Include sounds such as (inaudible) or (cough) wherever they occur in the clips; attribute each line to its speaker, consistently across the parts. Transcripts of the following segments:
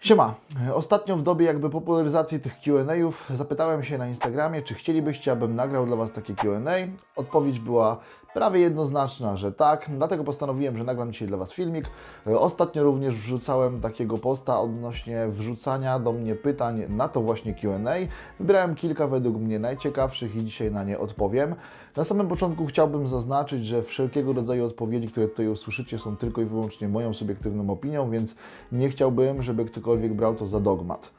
Speaker 1: Siema. Ostatnio w dobie jakby popularyzacji tych Q&A'ów zapytałem się na Instagramie, czy chcielibyście, abym nagrał dla Was takie Q&A. Odpowiedź była prawie jednoznaczna, że tak. Dlatego postanowiłem, że nagram dzisiaj dla Was filmik. E, Ostatnio również wrzucałem takiego posta odnośnie wrzucania do mnie pytań na to właśnie Q&A. Wybrałem kilka według mnie najciekawszych i dzisiaj na nie odpowiem. Na samym początku chciałbym zaznaczyć, że wszelkiego rodzaju odpowiedzi, które tutaj usłyszycie, są tylko i wyłącznie moją subiektywną opinią, więc nie chciałbym, żeby ktokolwiek brał to za dogmat.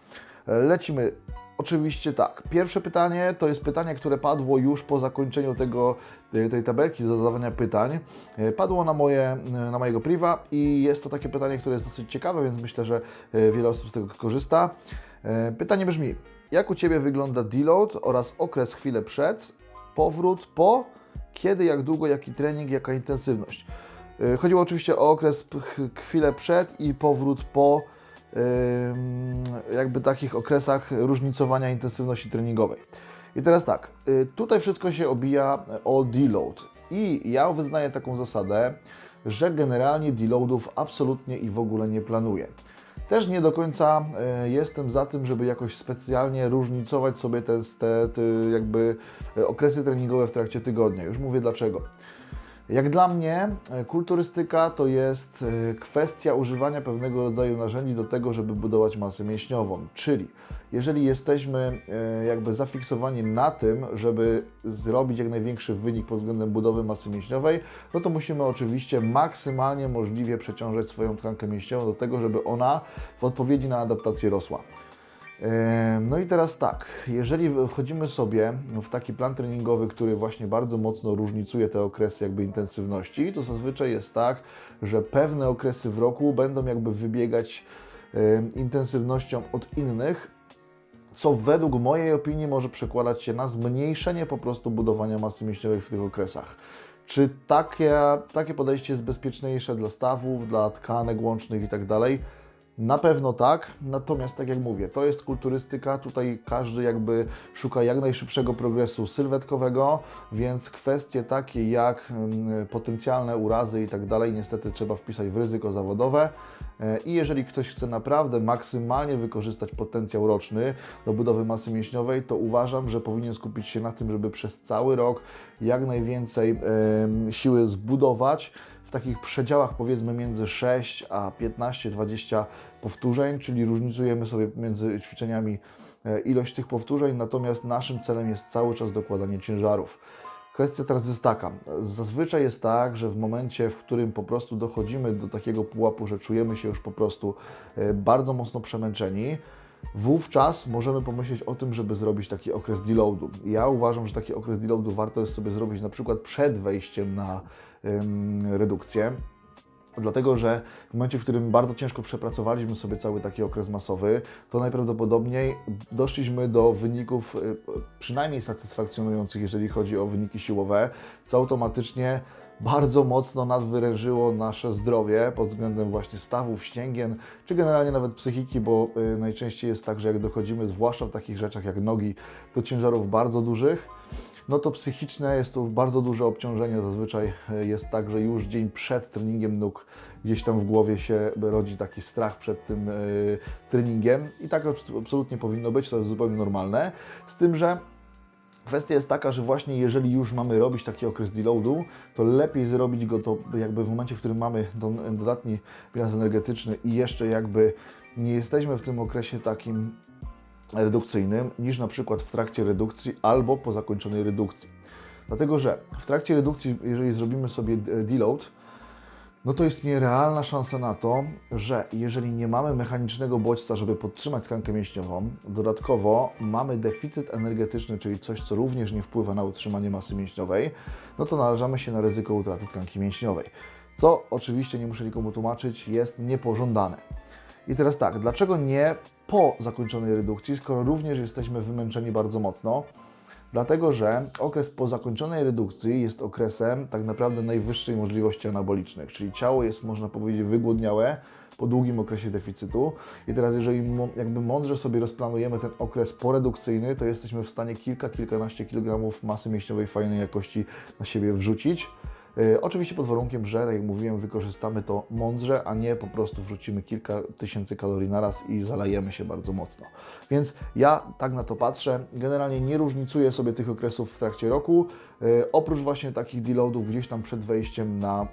Speaker 1: E, Lecimy. Oczywiście tak. Pierwsze pytanie to jest pytanie, które padło już po zakończeniu tego, tej tabelki zadawania pytań. E, Padło na, moje, na mojego priva i jest to takie pytanie, które jest dosyć ciekawe, więc myślę, że e, wiele osób z tego korzysta. E, Pytanie brzmi, jak u Ciebie wygląda deload oraz okres chwilę przed, powrót po, kiedy, jak długo, jaki trening, jaka intensywność? E, Chodziło oczywiście o okres chwilę przed i powrót po jakby takich okresach różnicowania intensywności treningowej. I teraz tak, y, tutaj wszystko się obija o deload. I ja wyznaję taką zasadę, że generalnie deloadów absolutnie i w ogóle nie planuję. Też nie do końca y, jestem za tym, żeby jakoś specjalnie różnicować sobie te, te, te jakby y, okresy treningowe w trakcie tygodnia. Już mówię dlaczego. Jak dla mnie, e, kulturystyka to jest e, kwestia używania pewnego rodzaju narzędzi do tego, żeby budować masę mięśniową. Czyli jeżeli jesteśmy e, jakby zafiksowani na tym, żeby zrobić jak największy wynik pod względem budowy masy mięśniowej, no to musimy oczywiście maksymalnie możliwie przeciążać swoją tkankę mięśniową do tego, żeby ona w odpowiedzi na adaptację rosła. No i teraz tak, jeżeli wchodzimy sobie w taki plan treningowy, który właśnie bardzo mocno różnicuje te okresy jakby intensywności, to zazwyczaj jest tak, że pewne okresy w roku będą jakby wybiegać intensywnością od innych, co według mojej opinii może przekładać się na zmniejszenie po prostu budowania masy mięśniowej w tych okresach. Czy takie, takie podejście jest bezpieczniejsze dla stawów, dla tkanek łącznych i tak dalej? Na pewno tak, natomiast tak jak mówię, to jest kulturystyka, tutaj każdy jakby szuka jak najszybszego progresu sylwetkowego, więc kwestie takie jak mm, potencjalne urazy i tak dalej niestety trzeba wpisać w ryzyko zawodowe. E, i jeżeli ktoś chce naprawdę maksymalnie wykorzystać potencjał roczny do budowy masy mięśniowej, to uważam, że powinien skupić się na tym, żeby przez cały rok jak najwięcej siły zbudować w takich przedziałach powiedzmy między 6 a 15-20 powtórzeń, czyli różnicujemy sobie między ćwiczeniami e, ilość tych powtórzeń, natomiast naszym celem jest cały czas dokładanie ciężarów. Kwestia teraz jest taka. Zazwyczaj jest tak, że w momencie, w którym po prostu dochodzimy do takiego pułapu, że czujemy się już po prostu e, bardzo mocno przemęczeni, wówczas możemy pomyśleć o tym, żeby zrobić taki okres deloadu. Ja uważam, że taki okres deloadu warto jest sobie zrobić na przykład przed wejściem na ym, redukcję. Dlatego, że w momencie, w którym bardzo ciężko przepracowaliśmy sobie cały taki okres masowy, to najprawdopodobniej doszliśmy do wyników y, przynajmniej satysfakcjonujących, jeżeli chodzi o wyniki siłowe, co automatycznie bardzo mocno nadwyrężyło nasze zdrowie pod względem właśnie stawów, ścięgien, czy generalnie nawet psychiki, bo y, najczęściej jest tak, że jak dochodzimy, zwłaszcza w takich rzeczach jak nogi, do ciężarów bardzo dużych, no to psychiczne jest to bardzo duże obciążenie. Zazwyczaj e, jest tak, że już dzień przed treningiem nóg gdzieś tam w głowie się rodzi taki strach przed tym e, treningiem i tak absolutnie powinno być, to jest zupełnie normalne. Z tym, że Kwestia jest taka, że właśnie jeżeli już mamy robić taki okres deloadu, to lepiej zrobić go to jakby w momencie, w którym mamy dodatni bilans energetyczny i jeszcze jakby nie jesteśmy w tym okresie takim redukcyjnym niż na przykład w trakcie redukcji albo po zakończonej redukcji. Dlatego, że w trakcie redukcji, jeżeli zrobimy sobie deload, no to istnieje realna szansa na to, że jeżeli nie mamy mechanicznego bodźca, żeby podtrzymać tkankę mięśniową, dodatkowo mamy deficyt energetyczny, czyli coś, co również nie wpływa na utrzymanie masy mięśniowej, no to narażamy się na ryzyko utraty tkanki mięśniowej. Co oczywiście, nie muszę nikomu tłumaczyć, jest niepożądane. I teraz tak, dlaczego nie po zakończonej redukcji, skoro również jesteśmy wymęczeni bardzo mocno? Dlatego, że okres po zakończonej redukcji jest okresem tak naprawdę najwyższej możliwości anabolicznych, czyli ciało jest, można powiedzieć, wygłodniałe po długim okresie deficytu. I teraz, jeżeli jakby mądrze sobie rozplanujemy ten okres poredukcyjny, to jesteśmy w stanie kilka, kilkanaście kilogramów masy mięśniowej fajnej jakości na siebie wrzucić. E, Oczywiście pod warunkiem, że, tak jak mówiłem, wykorzystamy to mądrze, a nie po prostu wrzucimy kilka tysięcy kalorii na raz i zalajemy się bardzo mocno. Więc ja tak na to patrzę. Generalnie nie różnicuję sobie tych okresów w trakcie roku. E, Oprócz właśnie takich deloadów gdzieś tam przed wejściem na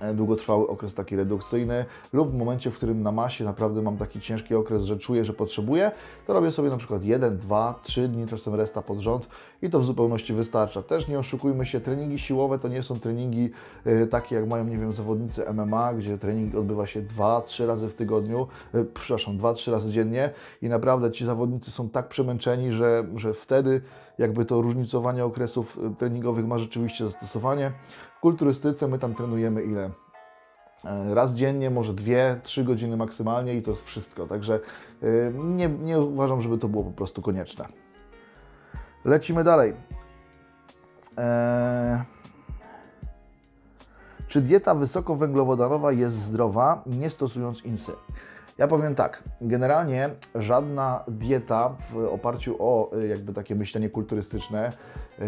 Speaker 1: e, długotrwały okres taki redukcyjny lub w momencie, w którym na masie naprawdę mam taki ciężki okres, że czuję, że potrzebuję, to robię sobie na przykład 1, 2, 3 dni, czasem resta pod rząd i to w zupełności wystarcza. Też nie oszukujmy się, treningi siłowe to nie są treningi y, takie jak mają, nie wiem, zawodnicy MMA, gdzie trening odbywa się 2-3 razy w tygodniu, y, przepraszam, 2-3 razy dziennie i naprawdę ci zawodnicy są tak przemęczeni, że, że wtedy jakby to różnicowanie okresów y, treningowych ma rzeczywiście zastosowanie. W kulturystyce my tam trenujemy ile? E, Raz dziennie, może dwie, trzy godziny maksymalnie i to jest wszystko. Także nie, nie uważam, żeby to było po prostu konieczne. Lecimy dalej. Eee... Czy dieta wysokowęglowodanowa jest zdrowa, nie stosując insy? Ja powiem tak, generalnie żadna dieta w oparciu o y, jakby takie myślenie kulturystyczne yy,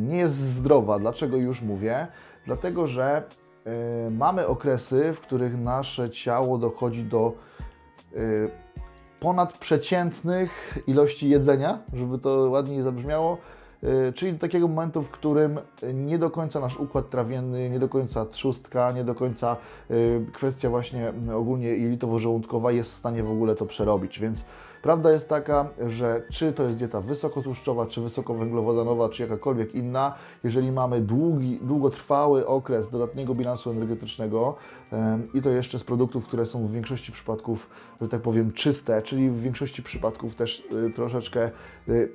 Speaker 1: nie jest zdrowa. Dlaczego już mówię? Dlatego, że yy, mamy okresy, w których nasze ciało dochodzi do ponadprzeciętnych ilości jedzenia, żeby to ładniej zabrzmiało, czyli do takiego momentu, w którym nie do końca nasz układ trawienny, nie do końca trzustka, nie do końca yy, kwestia właśnie ogólnie jelitowo-żołądkowa jest w stanie w ogóle to przerobić, więc prawda jest taka, że czy to jest dieta wysokotłuszczowa, czy wysokowęglowodanowa, czy jakakolwiek inna, jeżeli mamy długi, długotrwały okres dodatniego bilansu energetycznego em, i to jeszcze z produktów, które są w większości przypadków, że tak powiem, czyste, czyli w większości przypadków też y, troszeczkę y,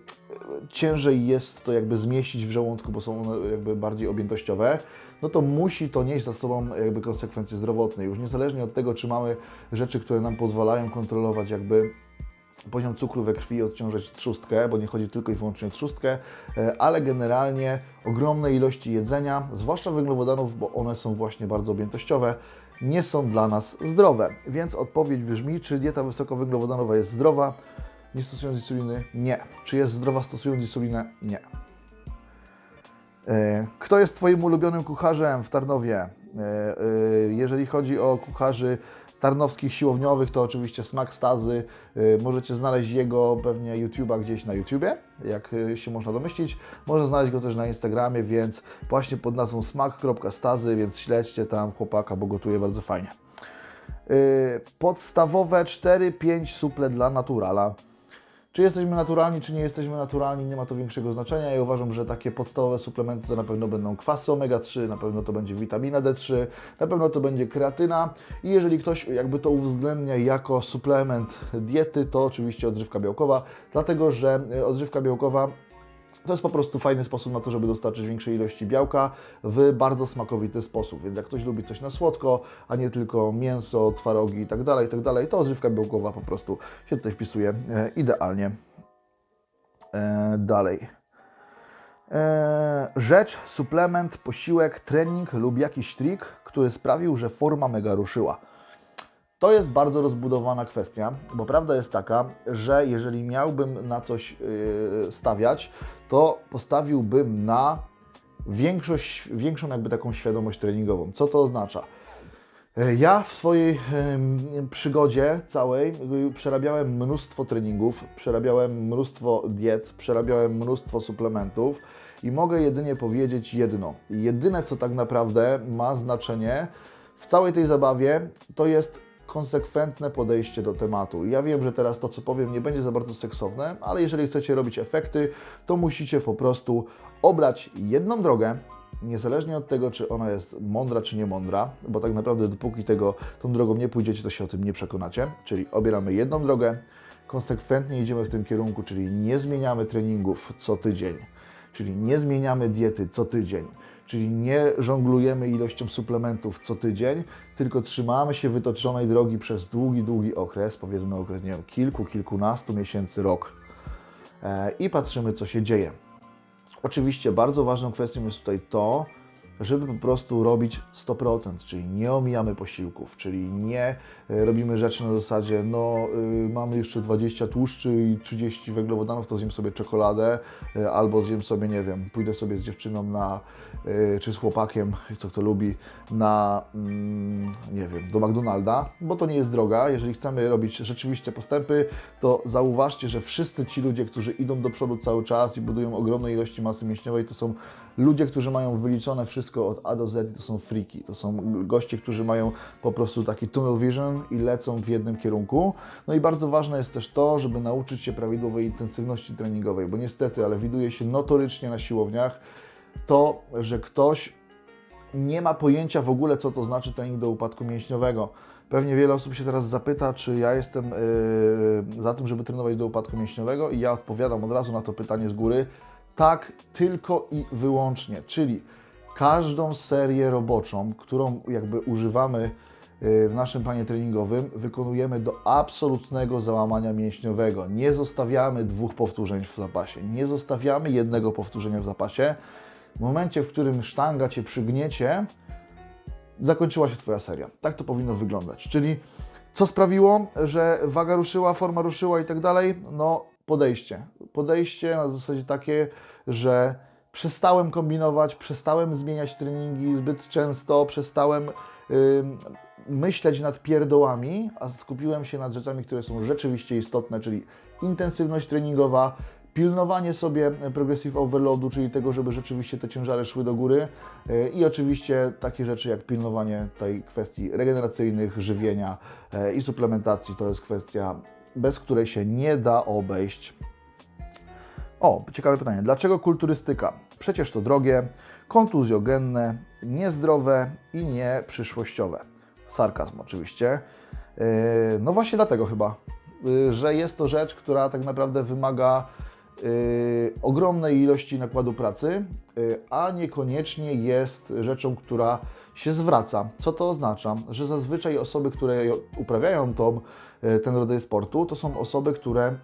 Speaker 1: ciężej jest to jakby zmieścić w żołądku, bo są one jakby bardziej objętościowe, no to musi to nieść za sobą jakby konsekwencje zdrowotne. Już niezależnie od tego, czy mamy rzeczy, które nam pozwalają kontrolować jakby poziom cukru we krwi, odciążać trzustkę, bo nie chodzi tylko i wyłącznie o trzustkę, e, ale generalnie ogromne ilości jedzenia, zwłaszcza węglowodanów, bo one są właśnie bardzo objętościowe, nie są dla nas zdrowe. Więc odpowiedź brzmi, czy dieta wysokowęglowodanowa jest zdrowa? Nie stosując insuliny? Nie. Czy jest zdrowa stosując insulinę? Nie. E, Kto jest Twoim ulubionym kucharzem w Tarnowie? E, e, Jeżeli chodzi o kucharzy tarnowskich, siłowniowych, to oczywiście Smak Stazy. Możecie znaleźć jego pewnie YouTube'a gdzieś na YouTubie, jak się można domyślić. Można znaleźć go też na Instagramie, więc właśnie pod nazwą smak.stazy, więc śledźcie tam chłopaka, bo gotuje bardzo fajnie. Podstawowe 4-5 suple dla naturala. Czy jesteśmy naturalni, czy nie jesteśmy naturalni, nie ma to większego znaczenia. Ja uważam, że takie podstawowe suplementy to na pewno będą kwasy omega-3, na pewno to będzie witamina D3, na pewno to będzie kreatyna i jeżeli ktoś jakby to uwzględnia jako suplement diety, to oczywiście odżywka białkowa, dlatego że odżywka białkowa to jest po prostu fajny sposób na to, żeby dostarczyć większej ilości białka w bardzo smakowity sposób. Więc jak ktoś lubi coś na słodko, a nie tylko mięso, twarogi i tak dalej, i tak to odżywka białkowa po prostu się tutaj wpisuje e, idealnie. E, dalej. E, rzecz, suplement, posiłek, trening lub jakiś trik, który sprawił, że forma mega ruszyła. To jest bardzo rozbudowana kwestia, bo prawda jest taka, że jeżeli miałbym na coś yy, stawiać, to postawiłbym na większość, większą jakby taką świadomość treningową. Co to oznacza? E, Ja w swojej em, przygodzie całej przerabiałem mnóstwo treningów, przerabiałem mnóstwo diet, przerabiałem mnóstwo suplementów i mogę jedynie powiedzieć jedno. Jedyne, co tak naprawdę ma znaczenie w całej tej zabawie, to jest konsekwentne podejście do tematu. Ja wiem, że teraz to, co powiem, nie będzie za bardzo seksowne, ale jeżeli chcecie robić efekty, to musicie po prostu obrać jedną drogę, niezależnie od tego, czy ona jest mądra, czy nie mądra, bo tak naprawdę dopóki tego, tą drogą nie pójdziecie, to się o tym nie przekonacie. Czyli obieramy jedną drogę, konsekwentnie idziemy w tym kierunku, czyli nie zmieniamy treningów co tydzień, czyli nie zmieniamy diety co tydzień, czyli nie żonglujemy ilością suplementów co tydzień, tylko trzymamy się wytoczonej drogi przez długi, długi okres, powiedzmy okres, nie wiem, kilku, kilkunastu miesięcy, rok e, i patrzymy, co się dzieje. Oczywiście bardzo ważną kwestią jest tutaj to, żeby po prostu robić 100%, czyli nie omijamy posiłków, czyli nie y, robimy rzeczy na zasadzie, no y, mamy jeszcze 20 tłuszczy i 30 węglowodanów, to zjem sobie czekoladę, y, albo zjem sobie, nie wiem, pójdę sobie z dziewczyną na, czy z chłopakiem, co kto lubi, na, mm, nie wiem, do McDonalda, bo to nie jest droga. Jeżeli chcemy robić rzeczywiście postępy, to zauważcie, że wszyscy ci ludzie, którzy idą do przodu cały czas i budują ogromne ilości masy mięśniowej, to są ludzie, którzy mają wyliczone wszystko od A do Z, to są friki. To są goście, którzy mają po prostu taki tunnel vision i lecą w jednym kierunku. No i bardzo ważne jest też to, żeby nauczyć się prawidłowej intensywności treningowej, bo niestety, ale widuje się notorycznie na siłowniach to, że ktoś nie ma pojęcia w ogóle, co to znaczy trening do upadku mięśniowego. Pewnie wiele osób się teraz zapyta, czy ja jestem yy, za tym, żeby trenować do upadku mięśniowego i ja odpowiadam od razu na to pytanie z góry. Tak, tylko i wyłącznie. Czyli każdą serię roboczą, którą jakby używamy yy, w naszym planie treningowym, wykonujemy do absolutnego załamania mięśniowego. Nie zostawiamy dwóch powtórzeń w zapasie, nie zostawiamy jednego powtórzenia w zapasie. W momencie, w którym sztanga Cię przygniecie, zakończyła się Twoja seria. Tak to powinno wyglądać. Czyli co sprawiło, że waga ruszyła, forma ruszyła i tak dalej? No podejście. Podejście na zasadzie takie, że przestałem kombinować, przestałem zmieniać treningi zbyt często, przestałem ym, myśleć nad pierdołami, a skupiłem się nad rzeczami, które są rzeczywiście istotne, czyli intensywność treningowa, pilnowanie sobie progressive overloadu, czyli tego, żeby rzeczywiście te ciężary szły do góry yy, i oczywiście takie rzeczy jak pilnowanie tej kwestii regeneracyjnych, żywienia yy, i suplementacji. To jest kwestia, bez której się nie da obejść. O, ciekawe pytanie. Dlaczego kulturystyka? Przecież to drogie, kontuzjogenne, niezdrowe i nieprzyszłościowe. Sarkazm oczywiście. Yy, No właśnie dlatego chyba, yy, że jest to rzecz, która tak naprawdę wymaga yy, ogromnej ilości nakładu pracy, a niekoniecznie jest rzeczą, która się zwraca. Co to oznacza? Że zazwyczaj osoby, które uprawiają tą, ten rodzaj sportu, to są osoby, które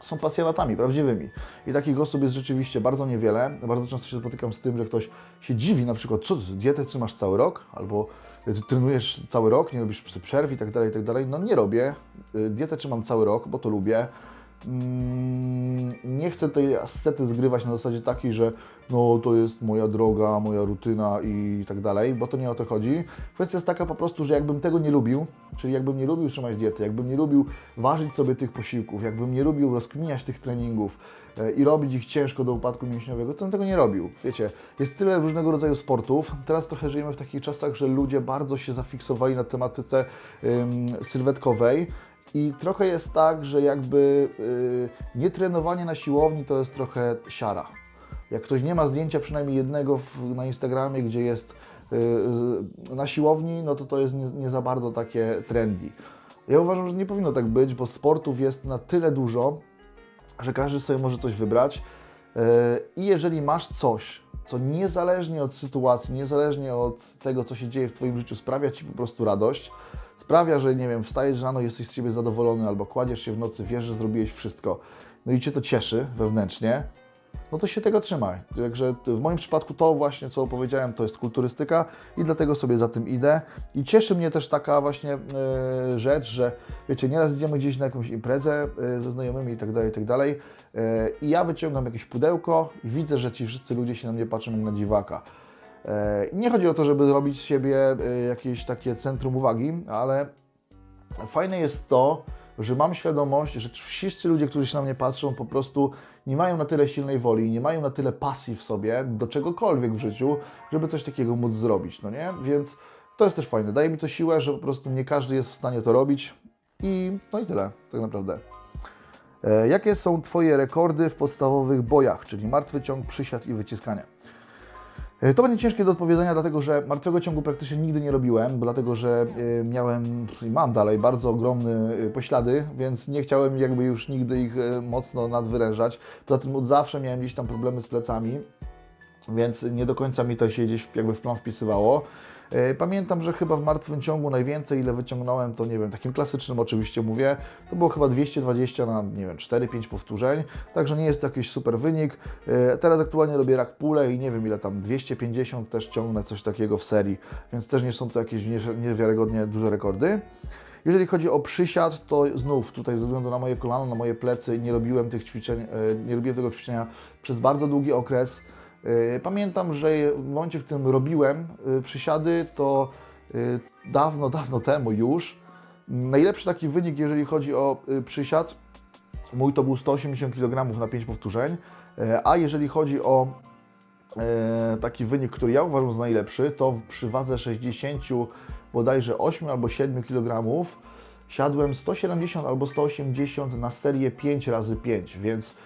Speaker 1: są pasjonatami prawdziwymi. I takich osób jest rzeczywiście bardzo niewiele. Bardzo często się spotykam z tym, że ktoś się dziwi na przykład, co dietę trzymasz cały rok? Albo ty trenujesz cały rok, nie robisz przerw i tak dalej, i tak dalej. No nie robię. Y, Dietę trzymam cały rok, bo to lubię. Mm, Nie chcę tej ascety zgrywać na zasadzie takiej, że no to jest moja droga, moja rutyna i tak dalej, bo to nie o to chodzi. Kwestia jest taka po prostu, że jakbym tego nie lubił, czyli jakbym nie lubił trzymać diety, jakbym nie lubił ważyć sobie tych posiłków, jakbym nie lubił rozkminiać tych treningów e, i robić ich ciężko do upadku mięśniowego, to bym tego nie robił. Wiecie, jest tyle różnego rodzaju sportów. Teraz trochę żyjemy w takich czasach, że ludzie bardzo się zafiksowali na tematyce ym, sylwetkowej. I trochę jest tak, że jakby yy, nietrenowanie na siłowni to jest trochę siara. Jak ktoś nie ma zdjęcia przynajmniej jednego w, na Instagramie, gdzie jest yy, na siłowni, no to to jest nie, nie za bardzo takie trendy. Ja uważam, że nie powinno tak być, bo sportów jest na tyle dużo, że każdy sobie może coś wybrać. Yy, I jeżeli masz coś, co niezależnie od sytuacji, niezależnie od tego, co się dzieje w Twoim życiu, sprawia Ci po prostu radość, sprawia, że nie wiem, wstajesz rano, jesteś z siebie zadowolony, albo kładziesz się w nocy, wiesz, że zrobiłeś wszystko, no i Cię to cieszy wewnętrznie, no to się tego trzymaj. Także w moim przypadku to właśnie, co opowiedziałem, to jest kulturystyka i dlatego sobie za tym idę. I cieszy mnie też taka właśnie e, rzecz, że wiecie, nieraz idziemy gdzieś na jakąś imprezę e, ze znajomymi i tak dalej, i tak dalej e, i ja wyciągam jakieś pudełko i widzę, że ci wszyscy ludzie się na mnie patrzą jak na dziwaka. E, Nie chodzi o to, żeby robić z siebie e, jakieś takie centrum uwagi, ale fajne jest to, że mam świadomość, że wszyscy ludzie, którzy się na mnie patrzą, po prostu nie mają na tyle silnej woli, nie mają na tyle pasji w sobie do czegokolwiek w życiu, żeby coś takiego móc zrobić, no nie? Więc to jest też fajne. Daje mi to siłę, że po prostu nie każdy jest w stanie to robić i no i tyle, tak naprawdę. E, Jakie są Twoje rekordy w podstawowych bojach, czyli martwy ciąg, przysiad i wyciskanie? E, To będzie ciężkie do odpowiedzenia, dlatego że martwego ciągu praktycznie nigdy nie robiłem, dlatego że e, miałem i mam dalej bardzo ogromne e, poślady, więc nie chciałem jakby już nigdy ich mocno nadwyrężać. Poza tym od zawsze miałem gdzieś tam problemy z plecami, więc nie do końca mi to się gdzieś jakby w plan wpisywało. E, Pamiętam, że chyba w martwym ciągu najwięcej, ile wyciągnąłem, to nie wiem, takim klasycznym oczywiście mówię, to było chyba 220 na, nie wiem, 4-5 powtórzeń, także nie jest to jakiś super wynik. E, Teraz aktualnie robię rack pule i nie wiem ile tam, 250 też ciągnę coś takiego w serii, więc też nie są to jakieś nie- niewiarygodnie duże rekordy. Jeżeli chodzi o przysiad, to znów tutaj ze względu na moje kolano, na moje plecy nie robiłem tych ćwiczeń, e, nie robiłem tego ćwiczenia przez bardzo długi okres. E, Pamiętam, że w momencie, w którym robiłem e, przysiady, to e, dawno, dawno temu już, najlepszy taki wynik, jeżeli chodzi o przysiad, mój to był 180 kg na 5 powtórzeń, a jeżeli chodzi o taki wynik, który ja uważam za najlepszy, to przy wadze 60 bodajże 8 albo 7 kg siadłem 170 albo 180 na serię 5 razy 5 więc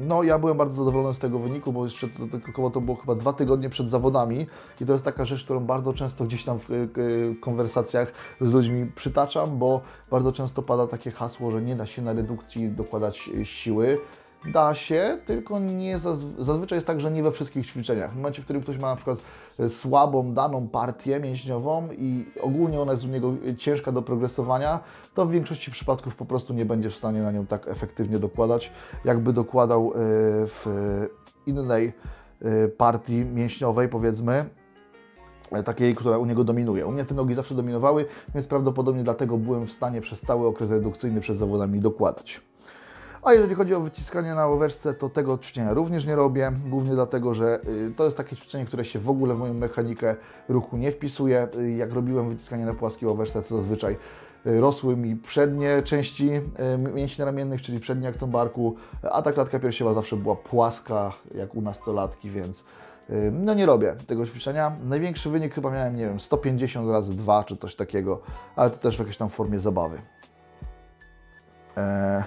Speaker 1: no ja byłem bardzo zadowolony z tego wyniku, bo jeszcze to, to było chyba dwa tygodnie przed zawodami i to jest taka rzecz, którą bardzo często gdzieś tam w y, y, konwersacjach z ludźmi przytaczam, bo bardzo często pada takie hasło, że nie da się na redukcji dokładać y, siły. Da się, tylko nie zazw- zazwyczaj jest tak, że nie we wszystkich ćwiczeniach. W momencie, w którym ktoś ma na przykład e, słabą daną partię mięśniową i ogólnie ona jest u niego e, ciężka do progresowania, to w większości przypadków po prostu nie będzie w stanie na nią tak efektywnie dokładać, jakby dokładał e, w innej partii mięśniowej, powiedzmy, takiej, która u niego dominuje. U mnie te nogi zawsze dominowały, więc prawdopodobnie dlatego byłem w stanie przez cały okres redukcyjny przed zawodami dokładać. A jeżeli chodzi o wyciskanie na łoweżce, to tego ćwiczenia również nie robię, głównie dlatego, że y, to jest takie ćwiczenie, które się w ogóle w moją mechanikę ruchu nie wpisuje. Y, Jak robiłem wyciskanie na płaskiej łoweżce, to zazwyczaj y, rosły mi przednie części mięśni ramiennych, czyli przedni akton barku, a ta klatka piersiowa zawsze była płaska, jak u nastolatki, więc no nie robię tego ćwiczenia. Największy wynik chyba miałem, nie wiem, 150 razy 2 czy coś takiego, ale to też w jakiejś tam formie zabawy. Eee,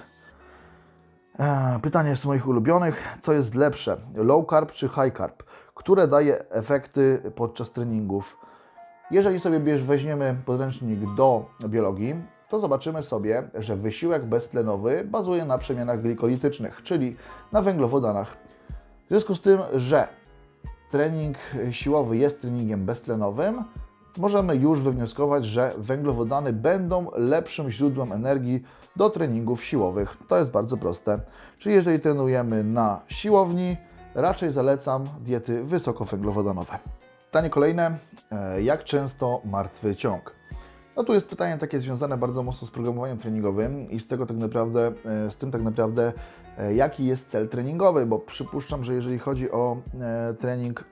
Speaker 1: Pytanie z moich ulubionych. Co jest lepsze? Low carb czy high carb? Które daje efekty podczas treningów? Jeżeli sobie weźmiemy podręcznik do biologii, to zobaczymy sobie, że wysiłek beztlenowy bazuje na przemianach glikolitycznych, czyli na węglowodanach. W związku z tym, że trening siłowy jest treningiem beztlenowym, możemy już wywnioskować, że węglowodany będą lepszym źródłem energii do treningów siłowych. To jest bardzo proste. Czyli jeżeli trenujemy na siłowni, raczej zalecam diety wysokowęglowodanowe. Pytanie kolejne. E, Jak często martwy ciąg? No tu jest pytanie takie związane bardzo mocno z programowaniem treningowym i z tego tak naprawdę, e, z tym tak naprawdę, e, jaki jest cel treningowy, bo przypuszczam, że jeżeli chodzi o trening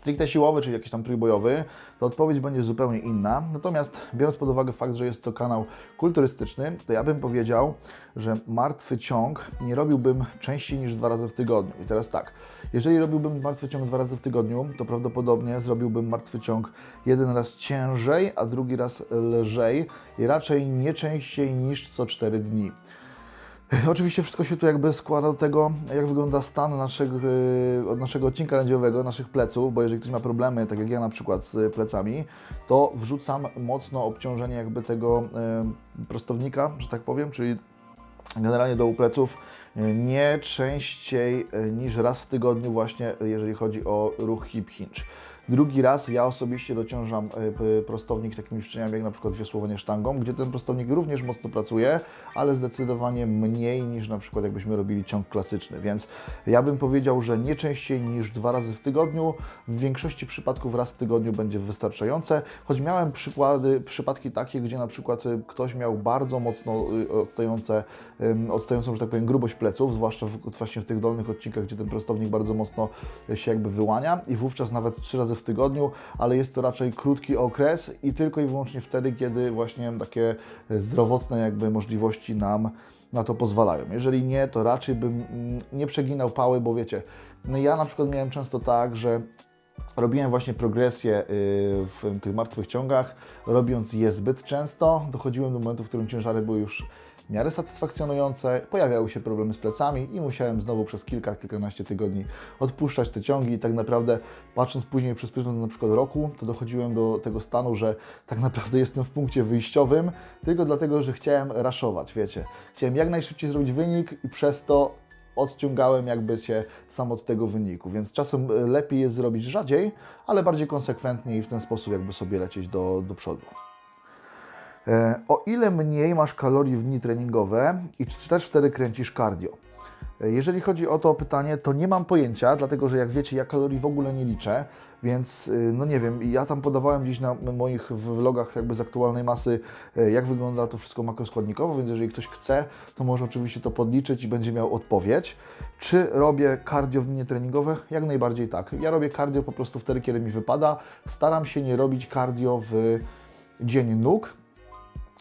Speaker 1: stricte siłowy, czyli jakiś tam trójbojowy, to odpowiedź będzie zupełnie inna. Natomiast biorąc pod uwagę fakt, że jest to kanał kulturystyczny, to ja bym powiedział, że martwy ciąg nie robiłbym częściej niż dwa razy w tygodniu. I teraz tak, jeżeli robiłbym martwy ciąg dwa razy w tygodniu, to prawdopodobnie zrobiłbym martwy ciąg jeden raz ciężej, a drugi raz lżej i raczej nie częściej niż co 4 dni. (laughs) Oczywiście wszystko się tu jakby składa do tego, jak wygląda stan naszego, y, od naszego odcinka lędźwiowego, naszych pleców, bo jeżeli ktoś ma problemy, tak jak ja na przykład z plecami, to wrzucam mocno obciążenie jakby tego y, prostownika, że tak powiem, czyli generalnie do pleców y, nie częściej niż raz w tygodniu właśnie, jeżeli chodzi o ruch hip hinge. Drugi raz ja osobiście dociążam p- prostownik takimi ćwiczeniami jak na przykład wiosłowanie sztangą, gdzie ten prostownik również mocno pracuje, ale zdecydowanie mniej niż na przykład jakbyśmy robili ciąg klasyczny, więc ja bym powiedział, że nie częściej niż dwa razy w tygodniu, w większości przypadków raz w tygodniu będzie wystarczające, choć miałem przykłady, przypadki takie, gdzie na przykład y, ktoś miał bardzo mocno y, odstające, odstającą, że tak powiem, grubość pleców, zwłaszcza w, właśnie w tych dolnych odcinkach, gdzie ten prostownik bardzo mocno się jakby wyłania i wówczas nawet trzy razy w tygodniu, ale jest to raczej krótki okres i tylko i wyłącznie wtedy, kiedy właśnie takie zdrowotne jakby możliwości nam na to pozwalają. Jeżeli nie, to raczej bym mm, nie przeginał pały, bo wiecie, no ja na przykład miałem często tak, że robiłem właśnie progresję y, w tych martwych ciągach, robiąc je zbyt często, dochodziłem do momentu, w którym ciężary były już w miarę satysfakcjonujące, pojawiały się problemy z plecami i musiałem znowu przez kilka, kilkanaście tygodni odpuszczać te ciągi i tak naprawdę patrząc później przez pryzmat na przykład roku, to dochodziłem do tego stanu, że tak naprawdę jestem w punkcie wyjściowym, tylko dlatego, że chciałem raszować, wiecie. Chciałem jak najszybciej zrobić wynik i przez to odciągałem jakby się sam od tego wyniku, więc czasem e, lepiej jest zrobić rzadziej, ale bardziej konsekwentnie i w ten sposób jakby sobie lecieć do, do przodu. E, O ile mniej masz kalorii w dni treningowe i czy też wtedy kręcisz cardio? E, Jeżeli chodzi o to pytanie, to nie mam pojęcia, dlatego że jak wiecie, ja kalorii w ogóle nie liczę, więc y, no nie wiem, ja tam podawałem gdzieś na moich vlogach jakby z aktualnej masy, e, jak wygląda to wszystko makroskładnikowo, więc jeżeli ktoś chce, to może oczywiście to podliczyć i będzie miał odpowiedź. Czy robię cardio w dni treningowe? Jak najbardziej tak. Ja robię cardio po prostu wtedy, kiedy mi wypada. Staram się nie robić cardio w dzień nóg, E,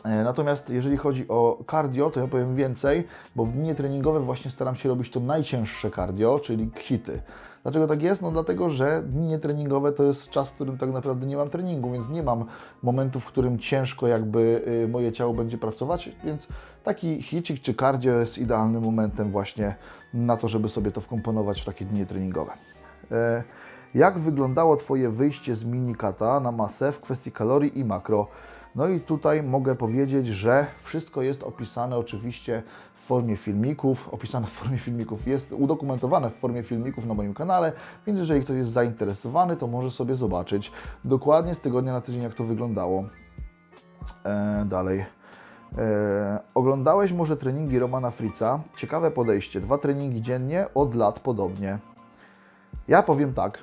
Speaker 1: Natomiast jeżeli chodzi o cardio, to ja powiem więcej, bo w dni treningowe właśnie staram się robić to najcięższe cardio, czyli hity. Dlaczego tak jest? No dlatego, że dni treningowe to jest czas, w którym tak naprawdę nie mam treningu, więc nie mam momentu, w którym ciężko jakby y, moje ciało będzie pracować, więc taki hicik czy cardio jest idealnym momentem właśnie na to, żeby sobie to wkomponować w takie dni treningowe. E, Jak wyglądało Twoje wyjście z minikata na masę w kwestii kalorii i makro? No i tutaj mogę powiedzieć, że wszystko jest opisane oczywiście w formie filmików, opisane w formie filmików, jest udokumentowane w formie filmików na moim kanale, więc jeżeli ktoś jest zainteresowany, to może sobie zobaczyć dokładnie z tygodnia na tydzień, jak to wyglądało. E, dalej. E, oglądałeś może treningi Romana Fritza? Ciekawe podejście. Dwa treningi dziennie, od lat podobnie. Ja powiem tak,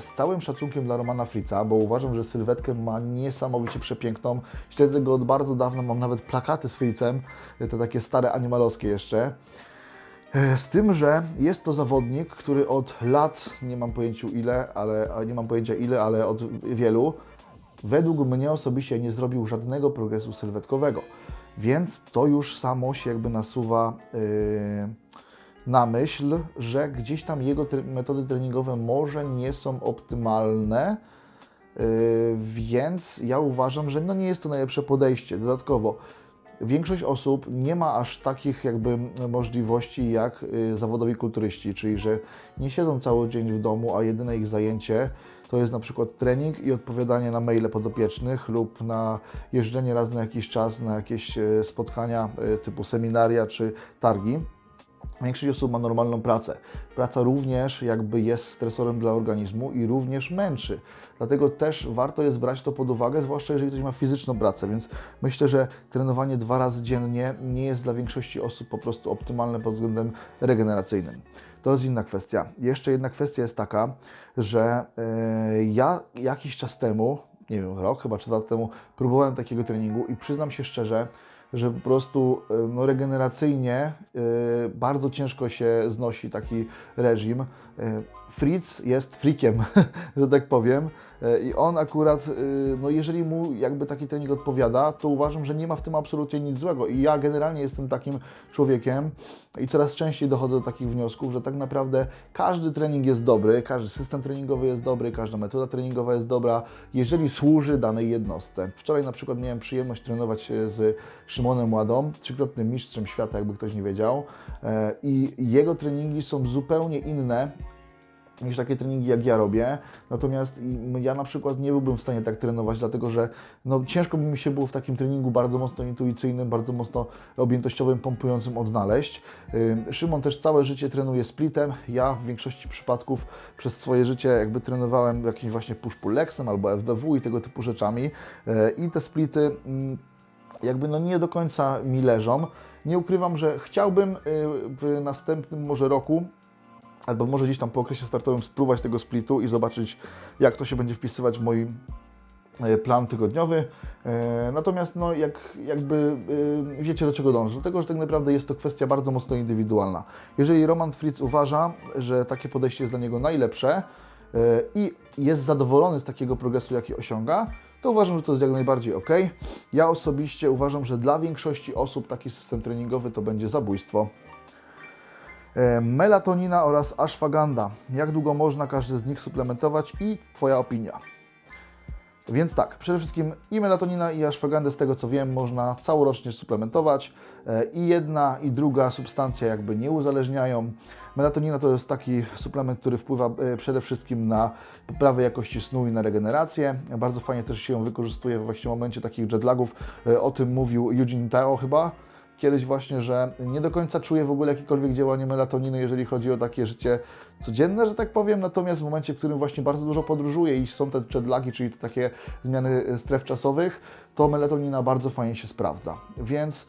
Speaker 1: z całym szacunkiem dla Romana Fritza, bo uważam, że sylwetkę ma niesamowicie przepiękną. Śledzę go od bardzo dawna, mam nawet plakaty z Fritzem, e, te takie stare animalowskie jeszcze. E, Z tym, że jest to zawodnik, który od lat, nie mam pojęcia ile, ale nie mam pojęcia ile, ale od wielu, według mnie osobiście nie zrobił żadnego progresu sylwetkowego. Więc to już samo się jakby nasuwa yy, na myśl, że gdzieś tam jego tre- metody treningowe może nie są optymalne. Yy, więc ja uważam, że no nie jest to najlepsze podejście. Dodatkowo, większość osób nie ma aż takich jakby możliwości jak y, zawodowi kulturyści, czyli że nie siedzą cały dzień w domu, a jedyne ich zajęcie to jest na przykład trening i odpowiadanie na maile podopiecznych lub na jeżdżenie raz na jakiś czas na jakieś e, spotkania e, typu seminaria czy targi. Większość osób ma normalną pracę. Praca również jakby jest stresorem dla organizmu i również męczy. Dlatego też warto jest brać to pod uwagę, zwłaszcza jeżeli ktoś ma fizyczną pracę, więc myślę, że trenowanie dwa razy dziennie nie jest dla większości osób po prostu optymalne pod względem regeneracyjnym. To jest inna kwestia. Jeszcze jedna kwestia jest taka, że e, ja jakiś czas temu, nie wiem, rok chyba czy dwa lata temu, próbowałem takiego treningu i przyznam się szczerze, że po prostu e, no, regeneracyjnie e, bardzo ciężko się znosi taki reżim. E, Fritz jest frikiem, (laughs) że tak powiem. I on akurat, no jeżeli mu jakby taki trening odpowiada, to uważam, że nie ma w tym absolutnie nic złego. I ja generalnie jestem takim człowiekiem i coraz częściej dochodzę do takich wniosków, że tak naprawdę każdy trening jest dobry, każdy system treningowy jest dobry, każda metoda treningowa jest dobra, jeżeli służy danej jednostce. Wczoraj na przykład miałem przyjemność trenować z Szymonem Ładą, trzykrotnym mistrzem świata, jakby ktoś nie wiedział. E, I jego treningi są zupełnie inne niż takie treningi, jak ja robię. Natomiast ja na przykład nie byłbym w stanie tak trenować, dlatego że no, ciężko by mi się było w takim treningu bardzo mocno intuicyjnym, bardzo mocno objętościowym, pompującym odnaleźć. Ym, Szymon też całe życie trenuje splitem. Ja w większości przypadków przez swoje życie jakby trenowałem jakimś właśnie push-pull legsem albo FBW i tego typu rzeczami. Yy, I te splity jakby no nie do końca mi leżą. Nie ukrywam, że chciałbym yy, w następnym może roku albo może gdzieś tam po okresie startowym spróbować tego splitu i zobaczyć, jak to się będzie wpisywać w mój e, plan tygodniowy. E, Natomiast no, jak, jakby wiecie do czego dążę, do tego, że tak naprawdę jest to kwestia bardzo mocno indywidualna. Jeżeli Roman Fritz uważa, że takie podejście jest dla niego najlepsze i jest zadowolony z takiego progresu, jaki osiąga, to uważam, że to jest jak najbardziej ok. Ja osobiście uważam, że dla większości osób taki system treningowy to będzie zabójstwo. E, Melatonina oraz ashwagandha. Jak długo można każdy z nich suplementować i Twoja opinia? Więc tak, przede wszystkim i melatonina i ashwagandę z tego co wiem można całorocznie suplementować E, i jedna i druga substancja jakby nie uzależniają. Melatonina to jest taki suplement, który wpływa e, przede wszystkim na poprawę jakości snu i na regenerację. Bardzo fajnie też się ją wykorzystuje w właśnie momencie takich jetlagów. E, O tym mówił Eugene Tao chyba, kiedyś właśnie, że nie do końca czuję w ogóle jakiekolwiek działanie melatoniny, jeżeli chodzi o takie życie codzienne, że tak powiem, natomiast w momencie, w którym właśnie bardzo dużo podróżuję i są te jetlagi, czyli te takie zmiany stref czasowych, to melatonina bardzo fajnie się sprawdza. Więc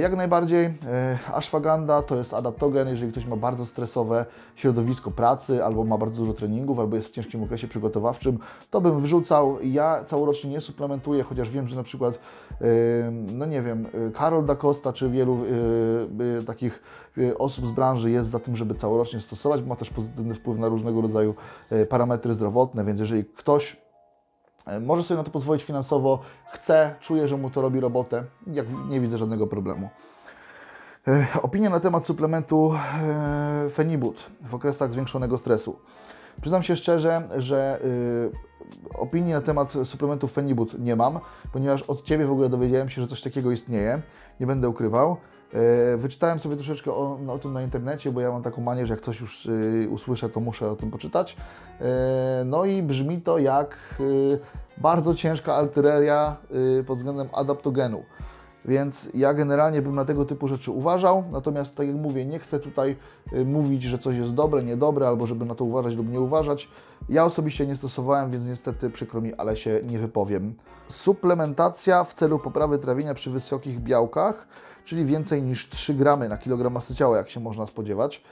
Speaker 1: jak najbardziej e, ashwagandha to jest adaptogen, jeżeli ktoś ma bardzo stresowe środowisko pracy, albo ma bardzo dużo treningów, albo jest w ciężkim okresie przygotowawczym, to bym wrzucał. Ja całorocznie nie suplementuję, chociaż wiem, że na przykład, e, no nie wiem, e, Karol da Costa, czy wielu e, e, takich e, osób z branży jest za tym, żeby całorocznie stosować, bo ma też pozytywny wpływ na różnego rodzaju e, parametry zdrowotne, więc jeżeli ktoś E, Może sobie na to pozwolić finansowo, chce, czuje, że mu to robi robotę, jak nie widzę żadnego problemu. E, Opinia na temat suplementu e, Fenibut w okresach zwiększonego stresu. Przyznam się szczerze, że opinii na temat suplementu Fenibut nie mam, ponieważ od Ciebie w ogóle dowiedziałem się, że coś takiego istnieje. Nie będę ukrywał. E, Wyczytałem sobie troszeczkę o, o tym na internecie, bo ja mam taką manię, że jak coś już y, usłyszę, to muszę o tym poczytać. E, No i brzmi to jak y, bardzo ciężka artyleria y, pod względem adaptogenu. Więc ja generalnie bym na tego typu rzeczy uważał, natomiast tak jak mówię, nie chcę tutaj mówić, że coś jest dobre, niedobre, albo żeby na to uważać lub nie uważać. Ja osobiście nie stosowałem, więc niestety przykro mi, ale się nie wypowiem. Suplementacja w celu poprawy trawienia przy wysokich białkach, czyli więcej niż 3 gramy na kilogram masy ciała, jak się można spodziewać.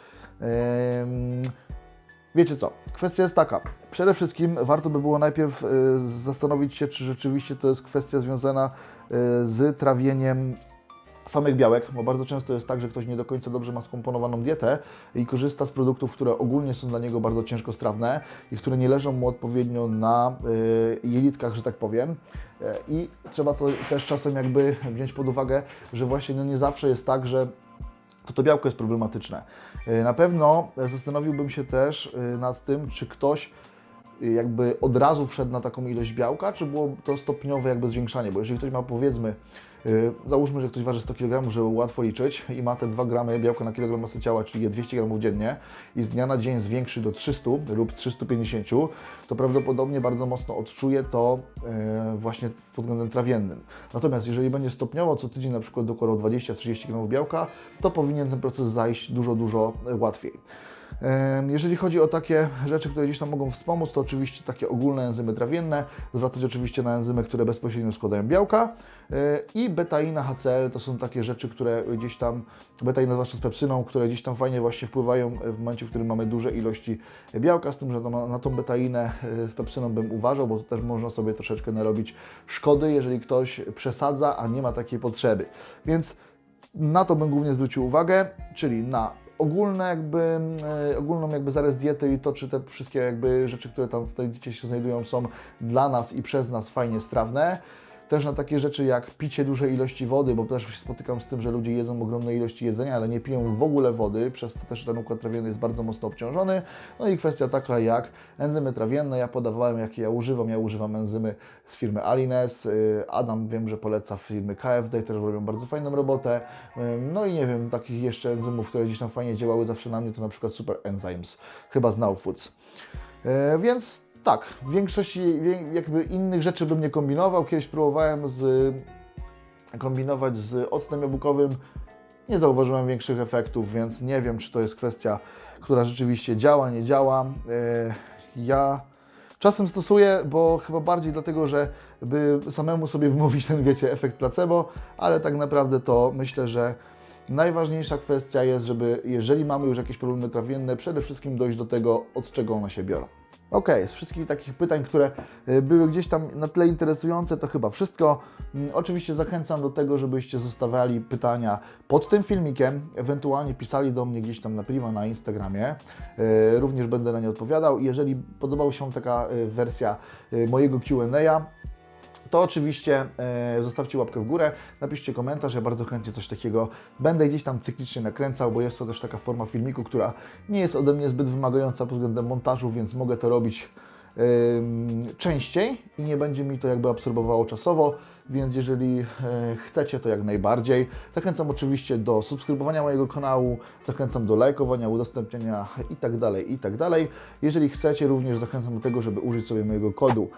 Speaker 1: Wiecie co? Kwestia jest taka. Przede wszystkim warto by było najpierw y, zastanowić się, czy rzeczywiście to jest kwestia związana y, z trawieniem samych białek, bo bardzo często jest tak, że ktoś nie do końca dobrze ma skomponowaną dietę i korzysta z produktów, które ogólnie są dla niego bardzo ciężkostrawne i które nie leżą mu odpowiednio na y, jelitkach, że tak powiem. Y, I trzeba to też czasem jakby wziąć pod uwagę, że właśnie no nie zawsze jest tak, że to to białko jest problematyczne. Y, Na pewno zastanowiłbym się też y, nad tym, czy ktoś jakby od razu wszedł na taką ilość białka, czy było to stopniowe jakby zwiększanie, bo jeżeli ktoś ma powiedzmy, załóżmy, że ktoś waży 100 kg, żeby łatwo liczyć i ma te 2 gramy białka na kilogram masy ciała, czyli je 200 gramów dziennie i z dnia na dzień zwiększy do 300 lub 350, to prawdopodobnie bardzo mocno odczuje to y, właśnie pod względem trawiennym. Natomiast jeżeli będzie stopniowo co tydzień na przykład dokładał 20-30 gramów białka, to powinien ten proces zajść dużo, dużo łatwiej. Jeżeli chodzi o takie rzeczy, które gdzieś tam mogą wspomóc, to oczywiście takie ogólne enzymy trawienne, zwracać oczywiście na enzymy, które bezpośrednio składają białka e, i betaina, HCl to są takie rzeczy, które gdzieś tam, betaina zwłaszcza z pepsyną, które gdzieś tam fajnie właśnie wpływają w momencie, w którym mamy duże ilości białka, z tym, że na, na tą betainę e, z pepsyną bym uważał, bo to też można sobie troszeczkę narobić szkody, jeżeli ktoś przesadza, a nie ma takiej potrzeby. Więc na to bym głównie zwrócił uwagę, czyli na ogólne jakby, e, ogólną jakby zarys diety i to, czy te wszystkie jakby rzeczy, które tam w tej diecie się znajdują są dla nas i przez nas fajnie strawne. Też na takie rzeczy jak picie dużej ilości wody, bo też się spotykam z tym, że ludzie jedzą ogromne ilości jedzenia, ale nie piją w ogóle wody, przez to też ten układ trawienny jest bardzo mocno obciążony. No i kwestia taka jak enzymy trawienne, ja podawałem jakie ja używam, ja używam enzymy z firmy Alines, y, Adam wiem, że poleca firmy KFD, też robią bardzo fajną robotę. Y, No i nie wiem, takich jeszcze enzymów, które gdzieś tam fajnie działały zawsze na mnie, to na przykład Super Enzymes, chyba z Now Foods. E, Więc tak, w większości jakby innych rzeczy bym nie kombinował. Kiedyś próbowałem z, kombinować z octem jabłkowym. Nie zauważyłem większych efektów, więc nie wiem, czy to jest kwestia, która rzeczywiście działa, nie działa. E, Ja czasem stosuję, bo chyba bardziej dlatego, że by samemu sobie wmówić ten, wiecie, efekt placebo, ale tak naprawdę to myślę, że najważniejsza kwestia jest, żeby jeżeli mamy już jakieś problemy trawienne, przede wszystkim dojść do tego, od czego one się biorą. Ok, z wszystkich takich pytań, które y, były gdzieś tam na tle interesujące, to chyba wszystko. Mm, Oczywiście zachęcam do tego, żebyście zostawiali pytania pod tym filmikiem, ewentualnie pisali do mnie gdzieś tam na priwa na Instagramie. Y, Również będę na nie odpowiadał. Jeżeli podobała się taka y, wersja mojego Q&A, to oczywiście e, zostawcie łapkę w górę, napiszcie komentarz, ja bardzo chętnie coś takiego będę gdzieś tam cyklicznie nakręcał, bo jest to też taka forma filmiku, która nie jest ode mnie zbyt wymagająca pod względem montażu, więc mogę to robić częściej i nie będzie mi to jakby absorbowało czasowo, więc jeżeli e, chcecie, to jak najbardziej. Zachęcam oczywiście do subskrybowania mojego kanału, zachęcam do lajkowania, udostępniania i tak dalej, i tak. Jeżeli chcecie, również zachęcam do tego, żeby użyć sobie mojego kodu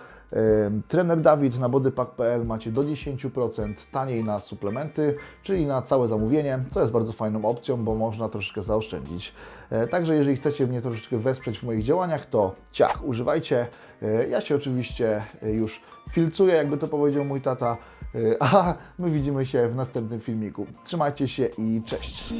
Speaker 1: Trener Dawid na bodypack.pl macie do 10% taniej na suplementy, czyli na całe zamówienie, co jest bardzo fajną opcją, bo można troszeczkę zaoszczędzić. E, Także jeżeli chcecie mnie troszeczkę wesprzeć w moich działaniach, to ciach, używajcie. E, Ja się oczywiście e, już filcuję, jakby to powiedział mój tata, (laughs) a my widzimy się w następnym filmiku. Trzymajcie się i cześć!